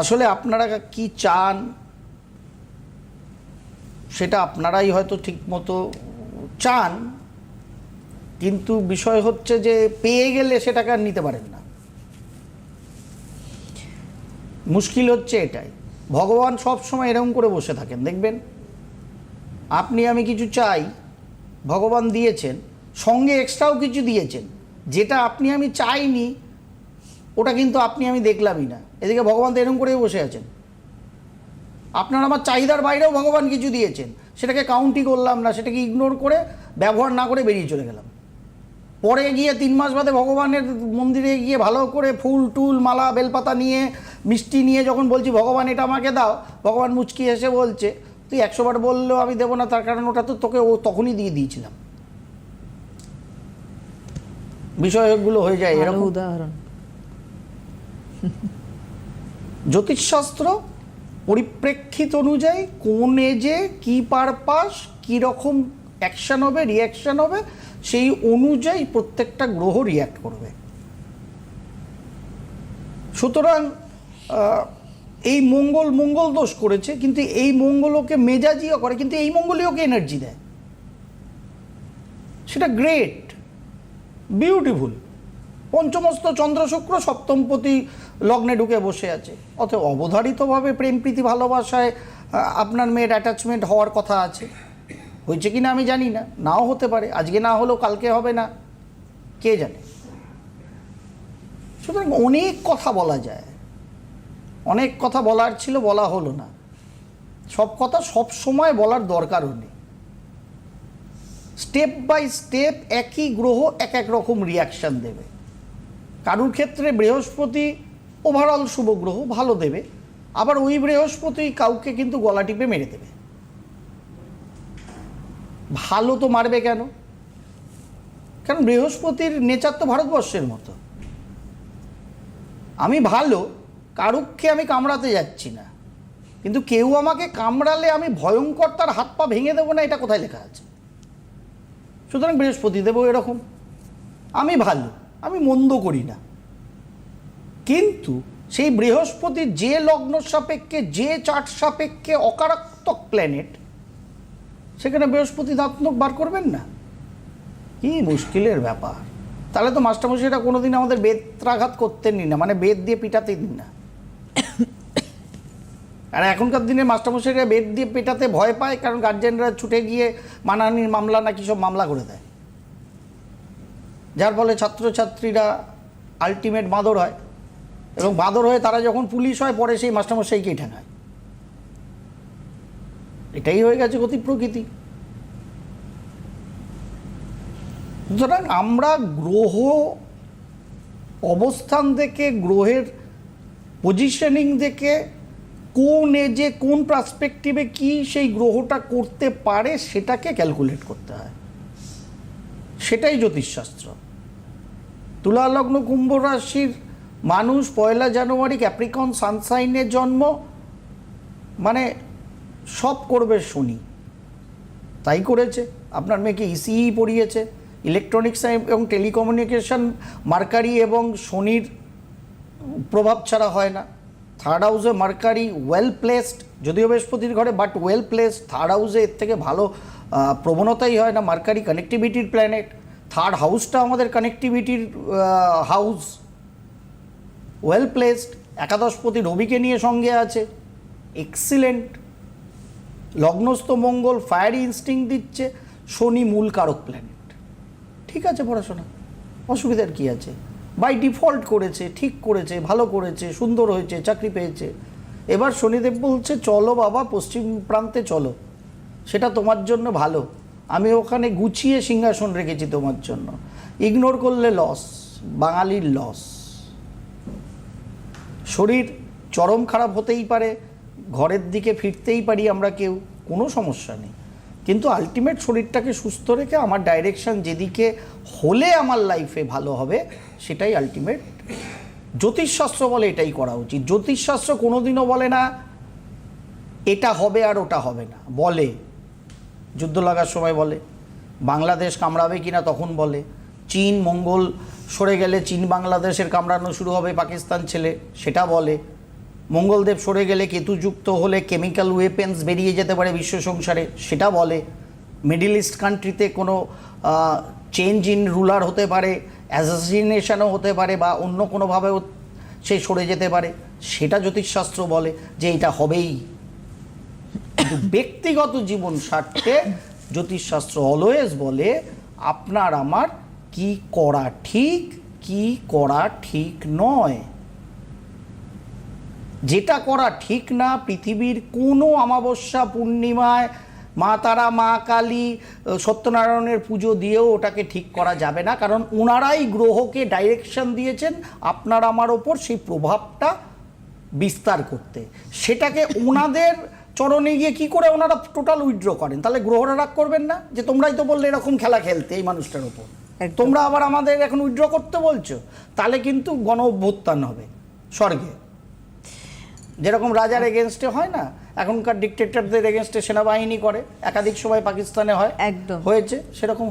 আসলে আপনারা কি চান, সেটা আপনারাই হয়তো ঠিকমতো চান, কিন্তু বিষয় হচ্ছে যে পেয়ে গেলে সেটাকে আর নিতে পারেন না। মুশকিল হচ্ছে এটাই। ভগবান সব সময় এরকম করে বসে থাকেন, দেখবেন? আপনি, আমি কিছু চাই, ভগবান দিয়েছেন, সঙ্গে এক্সট্রাও কিছু দিয়েছেন, যেটা আপনি, আমি চাইনি ওটা কিন্তু আপনি আমি দেখলামই না। এদিকে ভগবান তো এরকম করেই বসে আছেন। আপনার আমার চাহিদার বাইরেও ভগবান কিছু দিয়েছেন। সেটাকে কাউন্টই করলাম না সেটাকে ইগনোর করে ব্যবহার না করে বেরিয়ে চলে গেলাম। পরে গিয়ে তিন মাস বাদে ভগবানের মন্দিরে গিয়ে ভালো করে ফুল টুল মালা বেলপাতা নিয়ে মিষ্টি নিয়ে যখন বলছি ভগবান এটা আমাকে দাও। ভগবান মুচকি এসে বলছে তুই একশো বার বললেও আমি দেবো না তার কারণ ওটা তো তোকে ও তখনই দিয়ে দিয়েছিলাম। বিষয়গুলো হয়ে যায় এরকম। উদাহরণ। জ্যোতিষশাস্ত্র পরিপ্রেক্ষিত অনুযায়ী কোন এজে কী পারপাস, কী রকম অ্যাকশান হবে রিয়াকশান হবে, সেই অনুযায়ী প্রত্যেকটা গ্রহ রিয়াক্ট করবে। সুতরাং এই মঙ্গল মঙ্গল দোষ করেছে, কিন্তু এই মঙ্গল ওকে মেজাজিও করে, কিন্তু এই মঙ্গলই ওকে এনার্জি দেয়। সেটা গ্রেট বিউটিফুল পঞ্চমস্ত চন্দ্র শুক্র সপ্তমপতি লগ্নে ঢুকে বসে আছে। অত অবধারিতভাবে প্রেম প্রীতি ভালোবাসায় আপনার মেয়ের অ্যাটাচমেন্ট হওয়ার কথা আছে। হয়েছে কি না আমি জানি না, নাও হতে পারে। আজকে না হলেও কালকে হবে না। কে জানে? সুতরাং অনেক কথা বলা যায়। অনেক কথা বলার ছিল, বলা হলো না। সব কথা সব সময় বলার দরকারও নেই। স্টেপ বাই স্টেপ একই গ্রহ এক এক রকম রিয়াকশান দেবে। কারুর ক্ষেত্রে বৃহস্পতি ওভারঅল শুভ গ্রহ, ভালো দেবে। আবার ওই বৃহস্পতি কাউকে কিন্তু গলা টিপে মেরে দেবে। ভালো তো মারবে কেন? কারণ বৃহস্পতির নেচার তো ভারতবর্ষের মতো। আমি ভালো, কারুককে আমি কামড়াতে যাচ্ছি না। কিন্তু কেউ আমাকে কামড়ালে আমি ভয়ঙ্কর তার হাত পা ভেঙে দেবো না, এটা কোথায় লেখা আছে? সুতরাং বৃহস্পতি দেবো এরকম। আমি ভালো, আমি মন্দ করি না। কিন্তু সেই বৃহস্পতি যে লগ্ন সাপেক্ষে, যে চার্ট সাপেক্ষে অকারাত্মক প্ল্যানেট সেখানে বৃহস্পতি দাত্মক বার করবেন না। কি মুশকিলের ব্যাপার। তাহলে তো মাস্টারমশাইরা কোনোদিন আমাদের বেত্রাঘাত করতেনই না মানে বেদ দিয়ে পিটাতেন না আর এখনকার দিনে মাস্টারমশাইরা বেদ দিয়ে পেটাতে ভয় পায়, কারণ গার্জেনরা ছুটে গিয়ে মানানির মামলা নাকি সব মামলা করে দেয়। যার ফলে ছাত্রছাত্রীরা আলটিমেট বাঁদর হয়। এবং বাঁদর হয়ে তারা যখন পুলিশ হয়, পরে সেই মাস্টারমশাইকেই ঠেঙায় এটাই হয়ে গেছে গতি প্রকৃতি। সুতরাং আমরা গ্রহ অবস্থান দেখে গ্রহের পজিশনিং দেখে কোন এজে কোন পার্সপেক্টিভে কি সেই গ্রহটা করতে পারে সেটাকে ক্যালকুলেট করতে হয়। সেটাই জ্যোতিষশাস্ত্র। তুলা, লগ্ন, কুম্ভ রাশির মানুষ পয়লা জানুয়ারি ক্যাপ্রিকন সানসাইনের জন্ম মানে সব করবে শনি। তাই করেছে। আপনার মেয়েকে ইসিই পড়িয়েছে। ইলেকট্রনিক্স এবং টেলিকমিউনিকেশন মার্কারি এবং শনির প্রভাব ছাড়া হয় না। থার্ড হাউসে মার্কারি ওয়েল প্লেসড যদিও বৃহস্পতির ঘরে বাট ওয়েল প্লেসড থার্ড হাউসে এর থেকে ভালো প্রবণতাই হয় না মার্কারি কানেক্টিভিটির প্ল্যানেট থার্ড হাউসটা আমাদের কানেক্টিভিটির হাউস ওয়েল প্লেসড একাদশপতি রবিকে নিয়ে সঙ্গে আছে এক্সিলেন্ট লগ্নস্থ মঙ্গল ফায়ার ইনস্টিং দিচ্ছে, শনি মূল কারক প্ল্যানেট ঠিক আছে পড়াশোনা, অসুবিধার কি আছে? বাই ডিফল্ট করেছে, ঠিক করেছে, ভালো করেছে, সুন্দর হয়েছে, চাকরি পেয়েছে। এবার শনিদেব বলছে, চলো বাবা, পশ্চিম প্রান্তে চলো, সেটা তোমার জন্য ভালো। আমি ওখানে গুছিয়ে সিংহাসন রেখেছি তোমার জন্য। ইগনোর করলে লস বাঙালির লস শরীর চরম খারাপ হতেই পারে, ঘরের দিকে ফিরতেই পারি আমরা কেউ, কোনো সমস্যা নেই। কিন্তু আলটিমেট শরীরটাকে সুস্থ রেখে আমার ডাইরেকশান যেদিকে হলে আমার লাইফে ভালো হবে, সেটাই আলটিমেট জ্যোতিষশাস্ত্র বলে এটাই করা উচিত। জ্যোতিষশাস্ত্র কোনোদিনও বলে না, এটা হবে আর ওটা হবে না। বলে। যুদ্ধ লাগার সময় বলে। বাংলাদেশ কামড়াবে কিনা তখন বলে। চীন, মঙ্গল সরে গেলে চীন বাংলাদেশের কামড়ানো শুরু হবে পাকিস্তান ছেলে, সেটা বলে। মঙ্গলদেব সরে গেলে কেতুযুক্ত হলে কেমিক্যাল ওয়েপেন্স বেরিয়ে যেতে পারে বিশ্ব সংসারে, সেটা বলে। মিডিল ইস্ট কান্ট্রিতে কোনো চেঞ্জ ইন রুলার হতে পারে অ্যাসাসিনেশনও হতে পারে বা অন্য কোনোভাবেও সে সরে যেতে পারে, সেটা জ্যোতিষশাস্ত্র বলে যে এটা হবেই। ব্যক্তিগত জীবন স্বার্থে জ্যোতিষশাস্ত্র অলওয়েজ বলে, আপনার আমার কি করা ঠিক, কি করা ঠিক নয়। যেটা করা ঠিক না, পৃথিবীর কোনো অমাবস্যা পূর্ণিমায় মা তারা মা কালী, সত্যনারায়ণের পুজো দিয়েও ওটাকে ঠিক করা যাবে না, কারণ ওনারাই গ্রহকে ডাইরেকশন দিয়েছেন আপনার আমার ওপর সেই প্রভাবটা বিস্তার করতে। সেটাকে ওনাদের চরণে গিয়ে কি করে ওনারা টোটাল উইথড্র করেন? তাহলে গ্রহরা রাগ করবেন না যে তোমরাই তো বললে এরকম খেলা খেলতে এই মানুষটার ওপর। তোমরা আবার আমাদের এখন উইথড্র করতে বলছো তাহলে কিন্তু গণ অভ্যুত্থান হবে স্বর্গে। যেরকম রাজার এগেনস্টে হয় না এখনকার ডিকটেটরদের এগেনস্টে সেনাবাহিনী করে একাধিক সময় পাকিস্তানে হয়। একদম। হয়েছে সেরকম